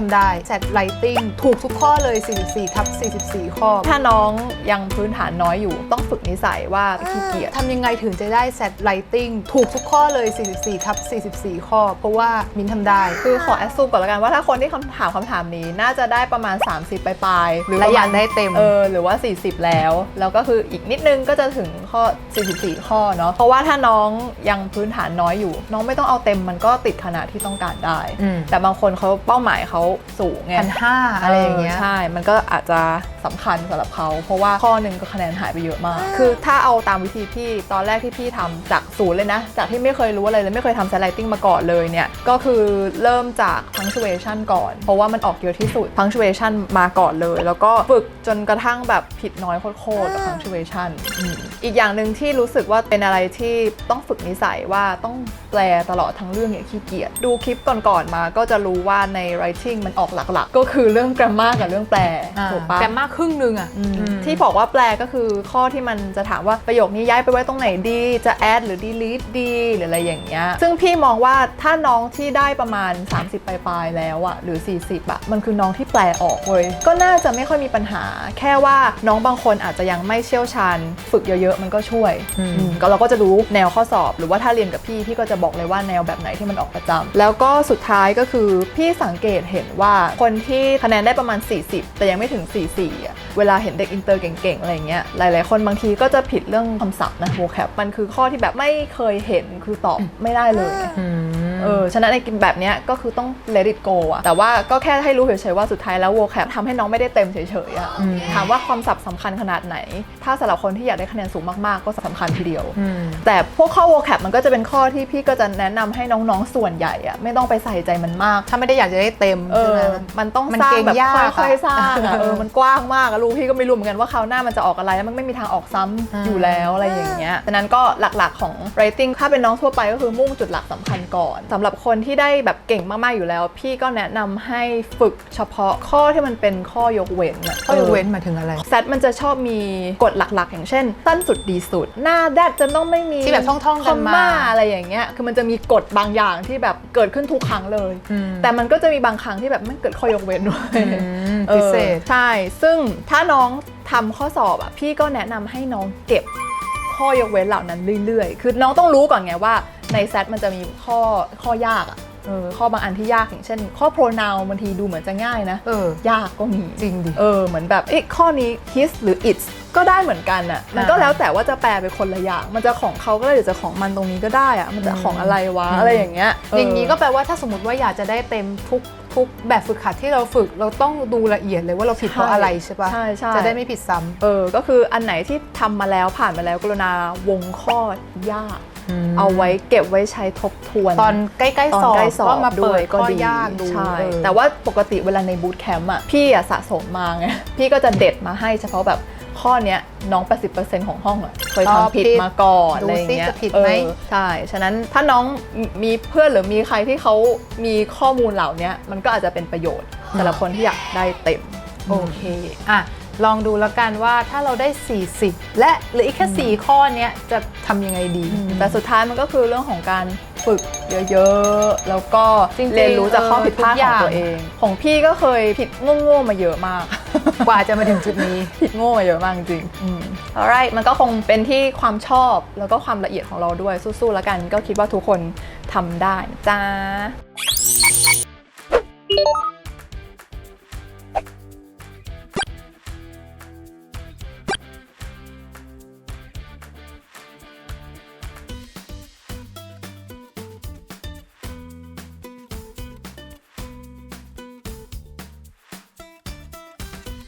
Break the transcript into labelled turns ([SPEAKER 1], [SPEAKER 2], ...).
[SPEAKER 1] ทำได้แซดไลติงถูกทุกข้อเลย 44 ทับ 44 ข้อ
[SPEAKER 2] ถ้าน้องยังพื้นฐานน้อยอยู่ ต้องฝึกนิสัยว่าขี้เกียจ
[SPEAKER 1] ทำยังไงถึงจะได้แซดไลติงถูกทุกข้อเลย 44 ทับ 44 ข้อ เพราะว่ามินทำได้
[SPEAKER 2] คือขอแอดซูมก่อนละกันว่าถ้าคนที่คำถามคำถามนี้น่าจะได้ประมาณ 30 ปลายๆหรือ
[SPEAKER 1] และ
[SPEAKER 2] ประ
[SPEAKER 1] อ
[SPEAKER 2] มา
[SPEAKER 1] ยา
[SPEAKER 2] ณ
[SPEAKER 1] กได้เต็ม
[SPEAKER 2] เออหรือว่า 40 แล้ว แล้วก็คืออีกนิดนึงก็จะถึงข้อ 44 ข้อเนาะเพราะว่าถ้าน้องยังพื้นฐานน้อยอยู่ น้องไม่ต้องเอาเต็มมันก็ติดขนาดที่ต้องการได้
[SPEAKER 1] อืม
[SPEAKER 2] แต่บางคนเขาเป้าหมายเขาสูงไง
[SPEAKER 1] พันห้าอะไรอย่างเงี้ย
[SPEAKER 2] ใช่ มันก็อาจจะสำคัญสำหรับเขา เพราะว่าข้อหนึ่งก็คะแนนหายไปเยอะมาก คือถ้าเอาตามวิธีที่ตอนแรกที่พี่ทำจากศูนย์เลยนะ จากที่ไม่เคยรู้อะไรเลยไม่เคยทำ sliding มาก่อนเลยเนี่ย ก็คือเริ่มจาก punctuation ก่อน เพราะว่ามันออกเยอะที่สุด punctuation มาก่อนเลย แล้วก็ฝึกจนกระทั่งแบบผิดน้อยโคตรๆกับ punctuation อืมอีกอย่างหนึ่งที่รู้สึกว่าเป็นอะไรที่ต้องฝึกนิสัยว่าต้องแปลตลอดทั้งเรื่องอย่างขี้เกียจดูคลิปก่อนๆมาก็จะรู้ว่าใน writing มันออกหลักๆ ก็คือเรื่อง grammar กับเรื่องแปลถูกปะ
[SPEAKER 1] แกรมมากครึ่งหนึงอะ
[SPEAKER 2] อืมที่บอกว่าแปลก็คือข้อที่มันจะถามว่าประโยคนี้ย้ายไปไว้ตรงไหนดี จะ add หรือ delete ดีหรืออะไรอย่างเงี้ยซึ่งพี่มองว่าถ้าน้องที่ได้ประมาณ 30 ปลายๆแล้วอะหรือ 40อะมันคือน้องที่แปลออกเว้ยก็น่าจะไม่ค่อยมีปัญหา แค่ว่าน้องบางคนอาจจะยังไม่เชี่ยวชาญ ฝึกเยอะๆมันก็ช่วย
[SPEAKER 1] อืม
[SPEAKER 2] อืมก็เราก็จะรู้แนวข้อสอบ หรือว่าถ้าเรียนกับพี่พี่ก็จะบอกเลยว่าแนวแบบไหนที่มันออกประจำแล้วก็สุดท้ายก็คือพี่สังเกตเห็นว่าคนที่คะแนนได้ประมาณ 40 แต่ยังไม่ถึง 44อะเวลาเห็นเด็กอินเตอร์เก่งๆอะไรเงี้ยหลายๆคนบางทีก็จะผิดเรื่องคำศัพท์นะโวแคปมันคือข้อที่แบบไม่เคยเห็นคือตอบไม่ได้เลย เออฉะนั้นในกินแบบเนี้ยก็คือต้อง let it go อะแต่ว่าก็แค่ให้รู้เฉยๆว่าสุดท้ายแล้ว vocab ทำให้น้องไม่ได้เต็มเฉยๆอะ
[SPEAKER 1] อืม
[SPEAKER 2] ถามว่าความศัพท์สำคัญขนาดไหน ถ้าสำหรับคนที่อยากได้คะแนนสูงมากๆ ก็สำคัญทีเดียว
[SPEAKER 1] อืม
[SPEAKER 2] แต่พวกข้อ vocab มันก็จะเป็นข้อที่พี่ก็จะแนะนำให้น้องๆส่วนใหญ่อะไม่ต้องไปใส่ใจมันมาก
[SPEAKER 1] ถ้าไม่ได้อยากจะได้เต็ม
[SPEAKER 2] เอ
[SPEAKER 1] ใช่ไห
[SPEAKER 2] อ
[SPEAKER 1] ม
[SPEAKER 2] มันต้อง
[SPEAKER 1] มัน
[SPEAKER 2] สร้าง
[SPEAKER 1] เก่ง
[SPEAKER 2] แบบ
[SPEAKER 1] ยากอะ
[SPEAKER 2] ค่อยๆสร้างอะเออมันกว้างมากอะลูกพี่ก็ไม่รู้เหมือนกันว่าคราวหน้ามันจะออกอะไรแล้วมันไม่มีทางออกซ้ำ
[SPEAKER 1] อ่า
[SPEAKER 2] อยู่แล้วอะไรอย่างเงี้ยฉะนั้นก็หลักๆของ writing ถ้าเป็นน้องทั่วไปก็คือมุ่งจุดหลักสำคัญก่อนสำหรับคนที่ได้แบบเก่งมากๆอยู่แล้ว พี่ก็แนะนำให้ฝึกเฉพาะข้อที่มันเป็นข้อยกเว้นอะ
[SPEAKER 1] ข้อยกเว้นหมายถึงอะไร
[SPEAKER 2] แซดมันจะชอบมีกฎหลักๆ อย่างเช่น สั้นสุดดีสุด หน้าแดดจะต้องไม่มี
[SPEAKER 1] ที่แบบท่องๆกันมา
[SPEAKER 2] คออะไรอย่างเงี้ยคือมันจะมีกฎบางอย่างที่แบบเกิดขึ้นทุกครั้งเลย
[SPEAKER 1] อืม
[SPEAKER 2] แต่มันก็จะมีบางครั้งที่แบบไม่เกิดข้อยกเว้นด้วย
[SPEAKER 1] อืม
[SPEAKER 2] ออ
[SPEAKER 1] พิเศษ
[SPEAKER 2] ใช่ ซึ่งถ้าน้องทำข้อสอบอะพี่ก็แนะนำให้น้องเก็บข้อยกเว้นเหล่านั้นเรื่อยๆ คือน้องต้องรู้ก่อนไงว่า ในเซตมันจะมีข้อข้อยากอะเออข้อบางอันที่ยากอย่างเช่น ข้อ pronoun บางทีดูเหมือนจะง่ายนะ
[SPEAKER 1] เออ
[SPEAKER 2] ยากก็มี
[SPEAKER 1] จริงดิ
[SPEAKER 2] เออเหมือนแบบเอ๊ะข้อนี้ his หรือ its ก็ได้เหมือนกันอะมันก็
[SPEAKER 1] อ่า
[SPEAKER 2] แล้วแต่ว่าจะแปลไปคนละอย่าง มันจะของเขาก็ได้หรือจะของมันตรงนี้ก็ได้อะมันจะของอะไรวะอะไรอย่างเงี้ยเอ
[SPEAKER 1] ย่างนี้ก็แปลว่าถ้าสมมติว่าอยากจะได้เต็มทุกทุกแบบฝึกหัดที่เราฝึกเราต้องดูละเอียดเลยว่าเราผิดเพราะอะไรใช่ปะ
[SPEAKER 2] ใช่ใช่
[SPEAKER 1] จะได้ไม่ผิดซ้ำ
[SPEAKER 2] เออ ก็คืออันไหนที่ทำมาแล้วผ่านมาแล้วกรุณาวงข้อยาก
[SPEAKER 1] ม
[SPEAKER 2] เอาไว้เก็บไว้ใช้ทบทวน
[SPEAKER 1] ตอนใกล้ๆ
[SPEAKER 2] ตอน
[SPEAKER 1] สอบ
[SPEAKER 2] ใกล้สอบ
[SPEAKER 1] ก็มาเปิด
[SPEAKER 2] วย
[SPEAKER 1] ข้อยากดู
[SPEAKER 2] ใช่
[SPEAKER 1] เออ
[SPEAKER 2] แต่ว่าปกติเวลาในบูตแคมป์อะพี่อะสะสมมาไงพี่ก็จะเด็ดมาให้เฉพาะแบบข้อเนี้ยน้อง 80%ของห้องอะเคยทำผิดมาก่อน
[SPEAKER 1] ดู
[SPEAKER 2] อะไรอย่าง
[SPEAKER 1] ซิ
[SPEAKER 2] เงี้ย
[SPEAKER 1] จะผิดไหม
[SPEAKER 2] เออใช่ ฉะนั้นถ้าน้องมีเพื่อนหรือมีใครที่เขามีข้อมูลเหล่านี้มันก็อาจจะเป็นประโยชน์สำหรับคนที่อยากได้เต็ม
[SPEAKER 1] โอเค อะ ลองดูแล้วกันว่าถ้าเราได้ 40 และเหลืออีกแค่ 4 ข้อเนี้ยจะทำยังไงดี
[SPEAKER 2] แต่สุดท้ายมันก็คือเรื่องของการฝึกเยอะๆ แล้วก็
[SPEAKER 1] จริงๆ
[SPEAKER 2] เรียนรู้จากข้อผิดพลาด
[SPEAKER 1] เออทุกอ
[SPEAKER 2] ข
[SPEAKER 1] ย่าง
[SPEAKER 2] องตัวเอง ของพี่ก็เคยผิดโง่ๆมาเยอะมาก
[SPEAKER 1] กว่าจะมาถึงจุดนี้
[SPEAKER 2] ผิดโง่มาเยอะมากจริงๆอืม alright มันก็คงเป็นที่ความชอบแล้วก็ความละเอียดของเราด้วยสู้ๆแล้วกัน ก็คิดว่าทุกคนทำได้นะจ้า